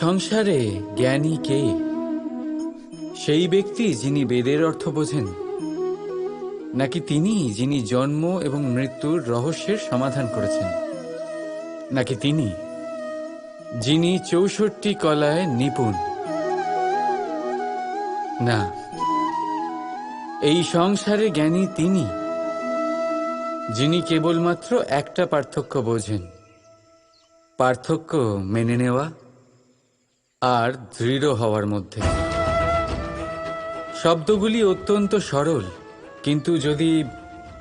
সংসারে জ্ঞানী কে? সেই ব্যক্তি যিনি বেদের অর্থ বোঝেন, নাকি তিনি যিনি জন্ম এবং মৃত্যুর রহস্যের সমাধান করেছেন? নাকি তিনি যিনি চৌষট্টি কলায় নিপুণ? না, এই সংসারে জ্ঞানী তিনি, যিনি কেবলমাত্র একটা পার্থক্য বোঝেন, পার্থক্য মেনে নেওয়া আর দৃঢ় হওয়ার মধ্যে। শব্দগুলি অত্যন্ত সরল, কিন্তু যদি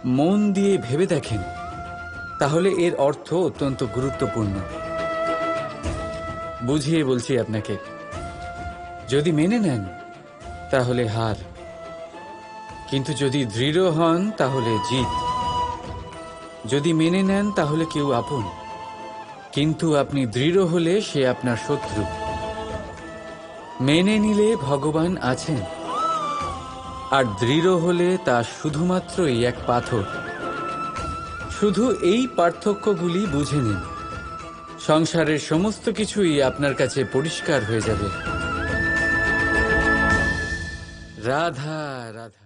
মন দিয়ে ভেবে দেখেন, তাহলে এর অর্থ অত্যন্ত গুরুত্বপূর্ণ। বুঝিয়ে বলছি আপনাকে, যদি মেনে নেন, তাহলে হার। কিন্তু যদি দৃঢ় হন, তাহলে জিত। যদি মেনে নেন, তাহলে কেউ আপন। কিন্তু আপনি দৃঢ় হলে সে আপনার শত্রু। মেনে নিলে ভগবান আছেন। আর দৃঢ় হলে তা শুধুমাত্রই এক পাথর। শুধু এই পার্থক্যগুলি বুঝে নিন। সংসারের সমস্ত কিছুই আপনার কাছে পরিষ্কার হয়ে যাবে। রাধা রাধা।